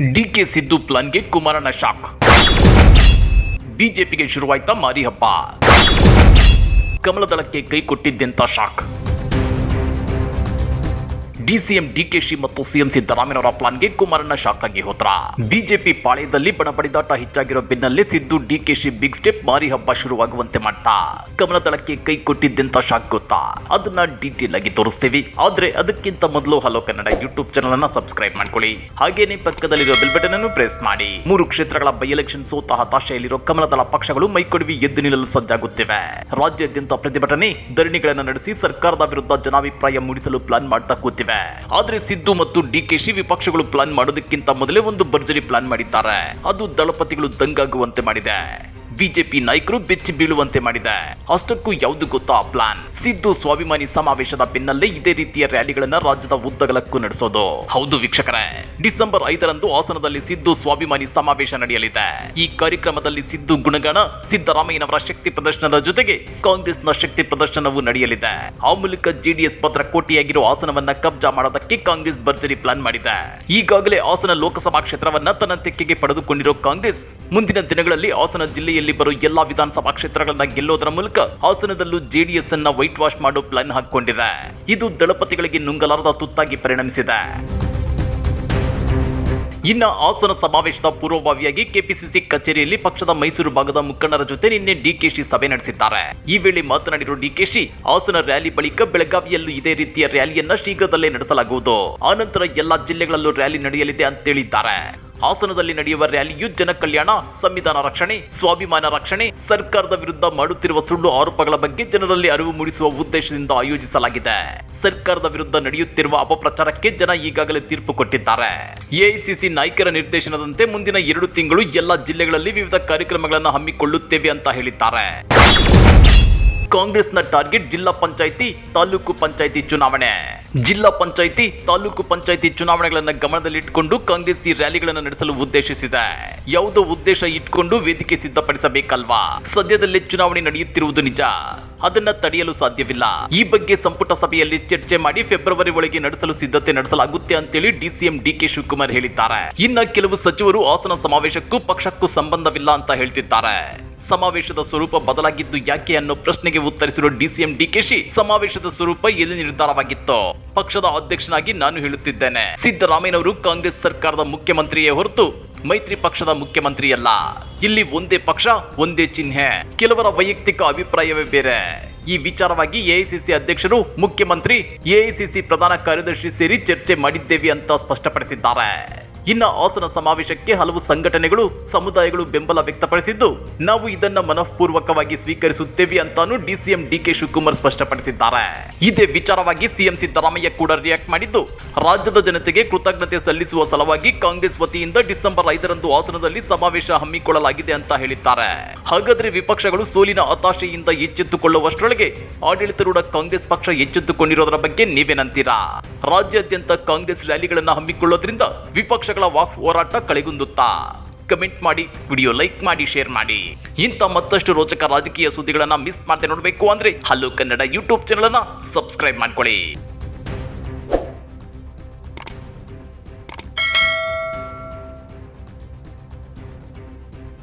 DK Siddu ಪ್ಲಾನ್ಗೆ Kumaranna shock. ಬಿಜೆಪಿಗೆ ಶುರುವಾಯ್ತಾ ಮಾರಿ ಹಬ್ಬ. ಕಮಲದಳಕ್ಕೆ ಕೈ ಕೊಟ್ಟಿದ್ದೆಂತ ಶಾಕ್. ಡಿಸಿಎಂ ಡಿಕೆಶಿ ಮತ್ತು ಸಿಎಂ ಸಿದ್ದರಾಮಯ್ಯನವರ ಪ್ಲಾನ್ಗೆ ಕುಮಾರಣ್ಣ ಶಾಕ್ ಆಗಿ ಹೋತ್ರ. ಬಿಜೆಪಿ ಪಾಳ್ಯದಲ್ಲಿ ಬಣಬಡಿದಾಟ ಹೆಚ್ಚಾಗಿರೋ ಬೆನ್ನಲ್ಲೇ ಸಿದ್ದು ಡಿಕೆಶಿ ಬಿಗ್ ಸ್ಟೆಪ್ ಮಾರಿ ಹಬ್ಬ ಶುರುವಾಗುವಂತೆ ಮಾಡ್ತಾ. ಕಮಲದಳಕ್ಕೆ ಕೈ ಕೊಟ್ಟಿದ್ದೆಂತ ಶಾಕ್ ಗೊತ್ತಾ? ಅದನ್ನ ಡೀಟೇಲ್ ಆಗಿ ತೋರಿಸ್ತೀವಿ. ಆದ್ರೆ ಅದಕ್ಕಿಂತ ಮೊದಲು ಹಲೋ ಕನ್ನಡ ಯೂಟ್ಯೂಬ್ ಚಾನಲ್ ಅನ್ನ ಸಬ್ಸ್ಕ್ರೈಬ್ ಮಾಡ್ಕೊಳ್ಳಿ. ಹಾಗೇನೆ ಪಕ್ಕದಲ್ಲಿರೋ ಬೆಲ್ ಬಟನ್ ಅನ್ನು ಪ್ರೆಸ್ ಮಾಡಿ. ಮೂರು ಕ್ಷೇತ್ರಗಳ ಬೈ ಎಲೆಕ್ಷನ್ ಸೋತ ಹತಾಶೆಯಲ್ಲಿರೋ ಕಮಲದಳ ಪಕ್ಷಗಳು ಮೈಕೊಡವಿ ಎದ್ದು ನಿಲ್ಲಲು ಸಜ್ಜಾಗುತ್ತಿವೆ. ರಾಜ್ಯಾದ್ಯಂತ ಪ್ರತಿಭಟನೆ ಧರಣಿಗಳನ್ನು ನಡೆಸಿ ಸರ್ಕಾರದ ವಿರುದ್ಧ ಜನಾಭಿಪ್ರಾಯ ಮೂಡಿಸಲು ಪ್ಲಾನ್ ಮಾಡ್ತಾ ಕೂತಿವೆ. ಆದ್ರೆ ಸಿದ್ದು ಮತ್ತು ಡಿ ಕೆ ಡಿಕೆಶಿ ವಿಪಕ್ಷಗಳು ಪ್ಲಾನ್ ಮಾಡೋದಕ್ಕಿಂತ ಮೊದಲೇ ಒಂದು ಭರ್ಜರಿ ಪ್ಲಾನ್ ಮಾಡಿದ್ದಾರೆ. ಅದು ದಳಪತಿಗಳು ದಂಗಾಗುವಂತೆ ಮಾಡಿದೆ. ಬಿಜೆಪಿ ನಾಯಕರು ಬೆಚ್ಚಿ ಬೀಳುವಂತೆ ಮಾಡಿದೆ. ಅಷ್ಟಕ್ಕೂ ಯಾವುದು ಗೊತ್ತಾ ಪ್ಲಾನ್? ಸಿದ್ದು ಸ್ವಾಭಿಮಾನಿ ಸಮಾವೇಶದ ಬೆನ್ನಲ್ಲೇ ಇದೇ ರೀತಿಯ ರ್ಯಾಲಿಗಳನ್ನ ರಾಜ್ಯದ ಉದ್ದಗಲಕ್ಕೂ ನಡೆಸೋದು. ಹೌದು ವೀಕ್ಷಕರೇ. ಡಿಸೆಂಬರ್ ಐದರಂದು ಹಾಸನದಲ್ಲಿ ಸಿದ್ದು ಸ್ವಾಭಿಮಾನಿ ಸಮಾವೇಶ ನಡೆಯಲಿದೆ. ಈ ಕಾರ್ಯಕ್ರಮದಲ್ಲಿ ಸಿದ್ದು ಗುಣಗಣ ಸಿದ್ದರಾಮಯ್ಯನವರ ಶಕ್ತಿ ಪ್ರದರ್ಶನದ ಜೊತೆಗೆ ಕಾಂಗ್ರೆಸ್ನ ಶಕ್ತಿ ಪ್ರದರ್ಶನವೂ ನಡೆಯಲಿದೆ. ಆ ಮೂಲಕ ಜೆಡಿಎಸ್ ಭದ್ರಕೋಟೆಯಾಗಿರುವ ಹಾಸನವನ್ನ ಕಬ್ಜಾ ಮಾಡೋದಕ್ಕೆ ಕಾಂಗ್ರೆಸ್ ಭರ್ಜರಿ ಪ್ಲಾನ್ ಮಾಡಿದೆ. ಈಗಾಗಲೇ ಹಾಸನ ಲೋಕಸಭಾ ಕ್ಷೇತ್ರವನ್ನ ತನ್ನ ತೆಕ್ಕೆಗೆ ಪಡೆದುಕೊಂಡಿರೋ ಕಾಂಗ್ರೆಸ್ ಮುಂದಿನ ದಿನಗಳಲ್ಲಿ ಹಾಸನ ಜಿಲ್ಲೆಯಲ್ಲಿ ಬರೋ ಎಲ್ಲಾ ವಿಧಾನಸಭಾ ಕ್ಷೇತ್ರಗಳನ್ನ ಗೆಲ್ಲೋದರ ಮೂಲಕ ಹಾಸನದಲ್ಲೂ ಜೆಡಿಎಸ್ ಅನ್ನ ವೈಟ್ ವಾಶ್ ಮಾಡೋ ಪ್ಲಾನ್ ಹಾಕೊಂಡಿದೆ ಇದು ದಳಪತಿಗಳಿಗೆ ನುಂಗಲಾರದ ತುತ್ತಾಗಿ ಪರಿಣಮಿಸಿದೆ. ಇನ್ನ ಹಾಸನ ಸಮಾವೇಶದ ಪೂರ್ವಭಾವಿಯಾಗಿ ಕೆಪಿಸಿಸಿ ಕಚೇರಿಯಲ್ಲಿ ಪಕ್ಷದ ಮೈಸೂರು ಭಾಗದ ಮುಖಂಡರ ಜೊತೆ ನಿನ್ನೆ ಡಿಕೆಶಿ ಸಭೆ ನಡೆಸಿದ್ದಾರೆ. ಈ ವೇಳೆ ಮಾತನಾಡಿರುವ ಡಿಕೆಶಿ ಹಾಸನ ರ್ಯಾಲಿ ಬಳಿಕ ಬೆಳಗಾವಿಯಲ್ಲೂ ಇದೇ ರೀತಿಯ ರ್ಯಾಲಿಯನ್ನ ಶೀಘ್ರದಲ್ಲೇ ನಡೆಸಲಾಗುವುದು. ಆನಂತರ ಎಲ್ಲಾ ಜಿಲ್ಲೆಗಳಲ್ಲೂ ರ್ಯಾಲಿ ನಡೆಯಲಿದೆ ಅಂತ ಹೇಳಿದ್ದಾರೆ. ಹಾಸನದಲ್ಲಿ ನಡೆಯುವ ರ್ಯಾಲಿಯು ಜನ ಕಲ್ಯಾಣ, ಸಂವಿಧಾನ ರಕ್ಷಣೆ, ಸ್ವಾಭಿಮಾನ ರಕ್ಷಣೆ, ಸರ್ಕಾರದ ವಿರುದ್ಧ ಮಾಡುತ್ತಿರುವ ಸುಳ್ಳು ಆರೋಪಗಳ ಬಗ್ಗೆ ಜನರಲ್ಲಿ ಅರಿವು ಮೂಡಿಸುವ ಉದ್ದೇಶದಿಂದ ಆಯೋಜಿಸಲಾಗಿದೆ. ಸರ್ಕಾರದ ವಿರುದ್ಧ ನಡೆಯುತ್ತಿರುವ ಅಪಪ್ರಚಾರಕ್ಕೆ ಜನ ಈಗಾಗಲೇ ತೀರ್ಪು ಕೊಟ್ಟಿದ್ದಾರೆ. ಎಐಸಿಸಿ ನಾಯಕರ ನಿರ್ದೇಶನದಂತೆ ಮುಂದಿನ ಎರಡು ತಿಂಗಳು ಎಲ್ಲ ಜಿಲ್ಲೆಗಳಲ್ಲಿ ವಿವಿಧ ಕಾರ್ಯಕ್ರಮಗಳನ್ನು ಹಮ್ಮಿಕೊಳ್ಳುತ್ತೇವೆ ಅಂತ ಹೇಳಿದ್ದಾರೆ. ಕಾಂಗ್ರೆಸ್ನ ಟಾರ್ಗೆಟ್ ಜಿಲ್ಲಾ ಪಂಚಾಯಿತಿ, ತಾಲೂಕು ಪಂಚಾಯಿತಿ ಚುನಾವಣೆ. ಜಿಲ್ಲಾ ಪಂಚಾಯಿತಿ, ತಾಲೂಕು ಪಂಚಾಯಿತಿ ಚುನಾವಣೆಗಳನ್ನು ಗಮನದಲ್ಲಿಟ್ಟುಕೊಂಡು ಕಾಂಗ್ರೆಸ್ ಈ ರ್ಯಾಲಿಗಳನ್ನು ನಡೆಸಲು ಉದ್ದೇಶಿಸಿದೆ. ಯಾವುದೋ ಉದ್ದೇಶ ಇಟ್ಕೊಂಡು ವೇದಿಕೆ ಸಿದ್ಧಪಡಿಸಬೇಕಲ್ವಾ? ಸದ್ಯದಲ್ಲೇ ಚುನಾವಣೆ ನಡೆಯುತ್ತಿರುವುದು ನಿಜ. ಅದನ್ನ ತಡೆಯಲು ಸಾಧ್ಯವಿಲ್ಲ. ಈ ಬಗ್ಗೆ ಸಂಪುಟ ಸಭೆಯಲ್ಲಿ ಚರ್ಚೆ ಮಾಡಿ ಫೆಬ್ರವರಿ ಒಳಗೆ ನಡೆಸಲು ಸಿದ್ಧತೆ ನಡೆಸಲಾಗುತ್ತೆ ಅಂತೇಳಿ ಡಿಸಿಎಂ ಡಿಕೆ ಶಿವಕುಮಾರ್ ಹೇಳಿದ್ದಾರೆ. ಇನ್ನ ಕೆಲವು ಸಚಿವರು ಹಾಸನ ಸಮಾವೇಶಕ್ಕೂ ಪಕ್ಷಕ್ಕೂ ಸಂಬಂಧವಿಲ್ಲ ಅಂತ ಹೇಳ್ತಿದ್ದಾರೆ. ಸಮಾವೇಶದ ಸ್ವರೂಪ ಬದಲಾಗಿದ್ದು ಯಾಕೆ ಅನ್ನೋ ಪ್ರಶ್ನೆಗೆ ಉತ್ತರಿಸಿರುವ ಡಿಸಿಎಂ ಡಿಕೆಶಿ ಸಮಾವೇಶದ ಸ್ವರೂಪ ಎಲ್ಲಿ ನಿರ್ಧಾರವಾಗಿತ್ತು. ಪಕ್ಷದ ಅಧ್ಯಕ್ಷನಾಗಿ ನಾನು ಹೇಳುತ್ತಿದ್ದೇನೆ. ಸಿದ್ದರಾಮಯ್ಯನವರು ಕಾಂಗ್ರೆಸ್ ಸರ್ಕಾರದ ಮುಖ್ಯಮಂತ್ರಿಯೇ ಹೊರತು ಮೈತ್ರಿ ಪಕ್ಷದ ಮುಖ್ಯಮಂತ್ರಿಯಲ್ಲ. ಇಲ್ಲಿ ಒಂದೇ ಪಕ್ಷ, ಒಂದೇ ಚಿಹ್ನೆ. ಕೆಲವರ ವೈಯಕ್ತಿಕ ಅಭಿಪ್ರಾಯವೇ ಬೇರೆ. ಈ ವಿಚಾರವಾಗಿ ಎಐಸಿಸಿ ಅಧ್ಯಕ್ಷರು, ಮುಖ್ಯಮಂತ್ರಿ, ಎಐಸಿಸಿ ಪ್ರಧಾನ ಕಾರ್ಯದರ್ಶಿ ಸೇರಿ ಚರ್ಚೆ ಮಾಡಿದ್ದೇವೆ ಅಂತ ಸ್ಪಷ್ಟಪಡಿಸಿದ್ದಾರೆ. ಇನ್ನ ಆಸನ ಸಮಾವೇಶಕ್ಕೆ ಹಲವು ಸಂಘಟನೆಗಳು, ಸಮುದಾಯಗಳು ಬೆಂಬಲ ವ್ಯಕ್ತಪಡಿಸಿದ್ದು, ನಾವು ಇದನ್ನ ಮನಃಪೂರ್ವಕವಾಗಿ ಸ್ವೀಕರಿಸುತ್ತೇವೆ ಅಂತಾನು ಡಿಸಿಎಂ ಡಿಕೆ ಶಿವಕುಮಾರ್ ಸ್ಪಷ್ಟಪಡಿಸಿದ್ದಾರೆ. ಇದೇ ವಿಚಾರವಾಗಿ ಸಿಎಂ ಸಿದ್ದರಾಮಯ್ಯ ಕೂಡ ರಿಯಾಕ್ಟ್ ಮಾಡಿದ್ದು, ರಾಜ್ಯದ ಜನತೆಗೆ ಕೃತಜ್ಞತೆ ಸಲ್ಲಿಸುವ ಸಲುವಾಗಿ ಕಾಂಗ್ರೆಸ್ ವತಿಯಿಂದ ಡಿಸೆಂಬರ್ ಐದರಂದು ಆಸನದಲ್ಲಿ ಸಮಾವೇಶ ಹಮ್ಮಿಕೊಳ್ಳಲಾಗಿದೆ ಅಂತ ಹೇಳಿದ್ದಾರೆ. ಹಾಗಾದ್ರೆ ವಿಪಕ್ಷಗಳು ಸೋಲಿನ ಹತಾಶೆಯಿಂದ ಎಚ್ಚೆತ್ತುಕೊಳ್ಳುವಷ್ಟರೊಳಗೆ ಆಡಳಿತಾರೂಢ ಕಾಂಗ್ರೆಸ್ ಪಕ್ಷ ಎಚ್ಚೆತ್ತುಕೊಂಡಿರೋದರ ಬಗ್ಗೆ ನೀವೇನಂತೀರಾ? ರಾಜ್ಯಾದ್ಯಂತ ಕಾಂಗ್ರೆಸ್ ರ್ಯಾಲಿಗಳನ್ನು ಹಮ್ಮಿಕೊಳ್ಳೋದ್ರಿಂದ ವಿಪಕ್ಷಗಳ ವಾಕ್ ಹೋರಾಟ ಕಳೆಗುಂದುತ್ತಾ? ಕಮೆಂಟ್ ಮಾಡಿ ವಿಡಿಯೋ ಲೈಕ್ ಮಾಡಿ ಶೇರ್ ಮಾಡಿ. ಇಂಥ ಮತ್ತಷ್ಟು ರೋಚಕ ರಾಜಕೀಯ ಸುದ್ದಿಗಳನ್ನ ಮಿಸ್ ಮಾಡದೆ ನೋಡಬೇಕು ಅಂದ್ರೆ ಹಲೋ ಕನ್ನಡ ಯೂಟ್ಯೂಬ್ ಚಾನೆಲ್ ಅನ್ನ ಸಬ್ಸ್ಕ್ರೈಬ್ ಮಾಡ್ಕೊಳ್ಳಿ.